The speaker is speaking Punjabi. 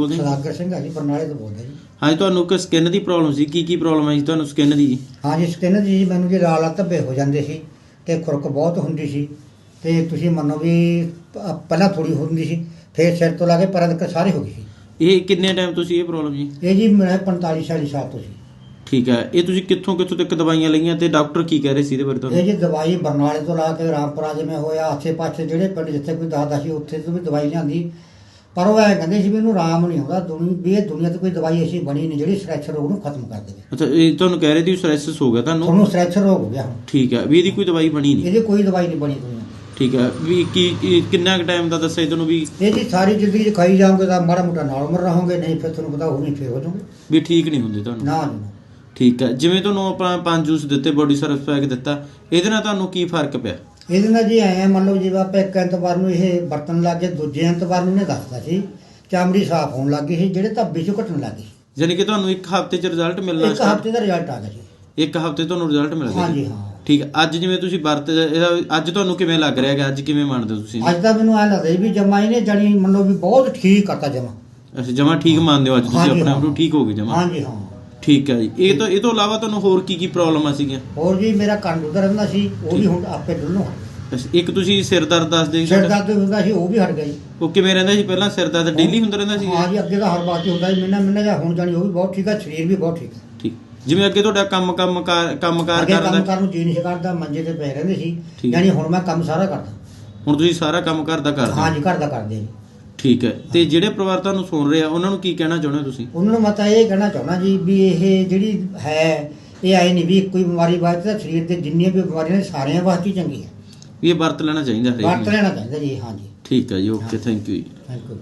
ਬੋਲਦੇ ਜੀ? ਸਦਾਗਰ ਸਿੰਘ ਜੀ ਬਰਨਾਲੇ ਤੋਂ ਬੋਲਦਾ ਜੀ। ਹਾਂਜੀ ਤੁਹਾਨੂੰ ਇੱਕ ਸਕਿਨ ਦੀ ਪ੍ਰੋਬਲਮ ਸੀ। ਕੀ ਕੀ ਪ੍ਰੋਬਲਮ ਹੈ ਜੀ ਤੁਹਾਨੂੰ ਸਕਿਨ ਦੀ? ਹਾਂ ਜੀ ਸਕਿਨ ਦੀ ਜੀ ਮੈਨੂੰ ਜੀ ਲਾਲ ਧੱਬੇ ਹੋ ਜਾਂਦੇ ਸੀ ਤੇ ਖੁਰਕ ਬਹੁਤ ਹੁੰਦੀ ਸੀ ਤੇ ਤੁਸੀਂ ਮੰਨੋ ਵੀ ਪ- ਪਹਿਲਾਂ ਥੋੜੀ ਹੁੰਦੀ ਸੀ ਫਿਰ ਸਿਰ ਤੋਂ ਲਾ ਕੇ ਪੈਰਾਂ ਤੱਕ ਸਾਰੇ ਹੋ ਗਈ ਸੀ। ਇਹ ਕਿੰਨੇ ਟਾਈਮ ਤੋਂ ਸੀ ਇਹ ਪ੍ਰੋਬਲਮ ਜੀ? ਇਹ ਜੀ ਮੇਰਾ 45 46 ਸਾਲ ਤੋਂ ਸੀ। ਠੀਕ ਹੈ ਇਹ ਤੁਸੀਂ ਕਿੱਥੋਂ ਕਿੱਥੋਂ ਤੱਕ ਦਵਾਈਆਂ ਲਈਆਂ ਤੇ ਡਾਕਟਰ ਕੀ ਕਹਿ ਰਹੇ ਸੀ ਇਹਦੇ ਬਾਰੇ ਇਹ ਤੁਹਾਨੂੰ? ਜੀ ਦਵਾਈ ਬਰਨਾਲੇ ਤੋਂ ਲਾ ਕੇ ਰਾਮਪੁਰਾ ਜਿਵੇਂ ਹੋਇਆ ਆਸੇ ਪਾਸੇ ਜਿਹੜੇ ਪਿੰਡ ਜਿੱਥੇ ਕੋਈ ਦੱਸਦਾ ਸੀ ਉੱਥੇ ਤੋਂ ਵੀ ਦਵਾਈ ਲਿਆਂਦੀ। ਪਰ ਉਹ ਐ ਕਹਿੰਦੇ ਸੀ ਵੀ ਇਹਨੂੰ ਆਰਾਮ ਨਹੀਂ ਆਉਂਦਾ ਦੁਨੀਆ ਵੀ ਇਹ ਦੁਨੀਆ ਤੇ ਕੋਈ ਦਵਾਈ ਐਸੀ ਬਣੀ ਨਹੀਂ ਜਿਹੜੀ ਸਟ੍ਰੈਚਰ ਰੋਗ ਨੂੰ ਖਤਮ ਕਰ ਦੇਵੇ। ਅੱਛਾ ਇਹ ਤੁਹਾਨੂੰ ਕਹਿ ਰਹੇ ਸੀ ਸਟ੍ਰੈਸਸ ਹੋ ਗਿਆ ਤੁਹਾਨੂੰ? ਤੁਹਾਨੂੰ ਸਟ੍ਰੈਚਰ ਰੋਗ ਹੋ ਗਿਆ। ਹੁਣ ਠੀਕ ਹੈ ਵੀ ਇਹਦੀ ਕੋਈ ਦਵਾਈ ਬਣੀ ਨਹੀਂ? ਇਹਦੀ ਕੋਈ ਦਵਾਈ ਨਹੀਂ ਬਣੀ ਦੁਨੀਆ। ਠੀਕ ਹੈ ਵੀ ਕੀ ਕੀ- ਕਿੰਨਾ ਕੁ ਟਾਈਮ ਦਾ ਦੱਸਿਆ ਜੀ ਤੁਹਾਨੂੰ ਵੀ? ਇਹ ਜੀ ਸਾਰੀ ਜ਼ਿੰਦਗੀ ਚ ਖਾਈ ਜਾਓਗੇ ਤਾਂ ਮਾੜਾ ਮੋਟਾ ਨਾਰਮਲ ਰਹੋਗੇ ਨਹੀਂ ਫਿਰ ਤੁਹਾਨੂੰ ਪਤਾ ਹੋਣੀ ਫੇਰ ਹੋ ਜਾਓਗੇ। ਵੀ ਠੀਕ ਨਹੀਂ ਹੁੰਦੇ ਤੁਹਾਨੂੰ? ਨਾ ਜੀ ਨਾ। ਠੀਕ ਹੈ ਜਿਵੇਂ ਤੁਹਾਨੂੰ ਆਪਾਂ ਪੰਜ ਜੂਸ ਦਿੱਤੇ ਬੋਡੀ ਪੈਕ ਦਿੱਤਾ ਇਹਦੇ ਨਾਲ ਤੁਹਾਨੂੰ ਕੀ ਫ਼ਰਕ ਪਿਆ? ਇਹਦੇ ਨਾਲ ਜੀ ਐ ਮੰਨ ਲਓ ਜਿਵੇਂ ਆਪਾਂ ਇੱਕ ਐਤਵਾਰ ਨੂੰ ਇਹ ਵਰਤਣ ਲੱਗੇ ਦੂਜੇ ਐਤਵਾਰ ਨੂੰ ਨੇ ਦੱਸਦਾ ਸੀ ਚਮੜੀ ਸਾਫ਼ ਹੋਣ ਲੱਗੀ ਸੀ ਜਿਹੜੇ ਧੱਬੇ ਚੋਂ ਘਟਣ ਲੱਗੇ ਯਾਨੀ ਕਿ ਤੁਹਾਨੂੰ ਇੱਕ ਹਫ਼ਤੇ ਚ ਰਿਜ਼ਲਟ ਮਿਲਣਾ ਇੱਕ ਹਫ਼ਤੇ ਦਾ ਰਿਜ਼ਲਟ ਆ ਗਿਆ ਜੀ। ਇੱਕ ਹਫ਼ਤੇ ਤੁਹਾਨੂੰ ਰਿਜ਼ਲਟ ਮਿਲ ਗਿਆ ਹਾਂਜੀ ਹਾਂ। ਠੀਕ ਹੈ ਅੱਜ ਜਿਵੇਂ ਤੁਸੀਂ ਵਰਤ ਅੱਜ ਤੁਹਾਨੂੰ ਕਿਵੇਂ ਲੱਗ ਰਿਹਾ ਹੈ ਅੱਜ ਕਿਵੇਂ ਮੰਨਦੇ ਹੋ ਤੁਸੀਂ? ਅੱਜ ਤਾਂ ਮੈਨੂੰ ਐ ਲੱਗਦਾ ਵੀ ਜਮਾ ਇਹਨੇ ਜਾਣੀ ਮੰਨੋ ਵੀ ਬਹੁਤ ਠੀਕ ਕਰਤਾ ਜਮਾ। ਅੱਛਾ ਜਮਾ ਠੀਕ ਮੰਨਦੇ ਹੋ ਅੱਜ ਤੁਸੀਂ ਆਪਣੇ ਆਪ। ਨੂੰ? ਠੀਕ ਹੋ ਗਏ ਜਮਾ। ਹਾਂਜੀ ਹਾਂ। ਠੀਕ ਹੈ ਜੀ। ਇਹ ਤੋਂ ਇਹ ਤੋਂ ਇਲਾਵਾ ਤੁਹਾਨੂੰ ਹੋਰ ਕੀ ਕੀ ਪ੍ਰੋਬਲਮਾਂ ਸੀਗੀਆਂ? ਹੋਰ ਜੀ ਮੇਰਾ ਕੰਨ ਦੁਖਦਾ ਰਹਿੰਦਾ ਸੀ ਉਹ ਵੀ ਹੁਣ ਆਪੇ ਡੁੱਲੋਂ ਅੱਛਾ, ਇੱਕ ਤੁਸੀਂ ਸਿਰ ਦਰਦ ਦੱਸਦੇ ਸੀ ਸਿਰ ਤੁਹਾਡਾ। ਦਰਦ ਹੁੰਦਾ ਸੀ ਉਹ ਵੀ ਹਟ ਗਿਆ ਜੀ। ਉਹ ਕਿਵੇਂ ਰਹਿੰਦਾ ਸੀ ਪਹਿਲਾਂ? ਸਿਰ ਦਰਦ ਡੇਲੀ ਹੁੰਦਾ ਰਹਿੰਦਾ ਸੀ? ਹਾਂ ਜੀ ਅੱਗੇ ਤਾਂ ਹਰ ਵਾਰ 'ਚ ਹੁੰਦਾ ਸੀ ਮੈਨਾਂ ਮੈਨਾਂ ਜਾਂ ਹੁਣ ਜਾਣੀ ਉਹ ਵੀ ਬਹੁਤ ਠੀਕ ਆ ਸਰੀਰ ਵੀ ਬਹੁਤ ਠੀਕ ਆ ਠੀਕ। ਜਿਵੇਂ ਅੱਗੇ ਤੁਹਾਡਾ ਕੰਮ ਕੰਮ ਕਾਰ ਕੰਮਕਾਰ ਅੱਗੇ ਕੰਮ ਕਰਨ ਦਾ ਕਰਨ ਨੂੰ ਜੀ ਨਹੀਂ ਸੀ ਕਰਦਾ ਮੰਜੇ ਤੇ ਪੈ ਰਹਿੰਦੇ ਸੀ। ਯਾਨੀ ਹੁਣ ਮੈਂ ਕੰਮ ਸਾਰਾ ਕਰਦਾ। ਹੁਣ ਤੁਸੀਂ ਸਾਰਾ ਕੰਮ ਘਰ ਦਾ ਕਰਦੇ ਹੋ? ਹਾਂ ਜੀ ਘਰ ਦਾ ਕਰਦੇ ਜੀ। ਠੀਕ ਹੈ। ਤੇ ਜਿਹੜੇ ਪਰਿਵਾਰ ਤੁਹਾਨੂੰ ਸੁਣ ਰਹੇ ਆ ਉਹਨਾਂ ਨੂੰ ਕੀ ਕਹਿਣਾ ਚਾਹੁੰਦੇ ਹੋ ਤੁਸੀਂ? ਉਹਨਾਂ ਨੂੰ ਮੈਂ ਤਾਂ ਇਹ ਕਹਿਣਾ ਚਾਹੁੰਦਾ ਜੀ ਵੀ ਇਹ ਜਿਹੜੀ ਹੈ ਇਹ ਆਈ ਨਹੀਂ ਵੀ ਕੋਈ ਬਿਮਾਰੀ ਵਾਸਤੇ ਤਾਂ ਸਰੀਰ ਦੇ ਜਿੰਨੀਆਂ ਵੀ ਬਿਮਾਰੀਆਂ ਨੇ ਸਾਰਿਆਂ ਵਾਸਤੇ ਚੰਗੀ ਹੈ। ਵੀ ਇਹ ਵਰਤ ਲੈਣਾ ਚਾਹੀਦਾ ਹਰੇਕ ਵਰਤ ਨੂੰ। ਲੈਣਾ ਚਾਹੀਦਾ ਜੀ ਹਾਂ ਜੀ ਠੀਕ ਹੈ ਜੀ ਓਕੇ ਥੈਂਕ ਯੂ ਜੀ। Thank you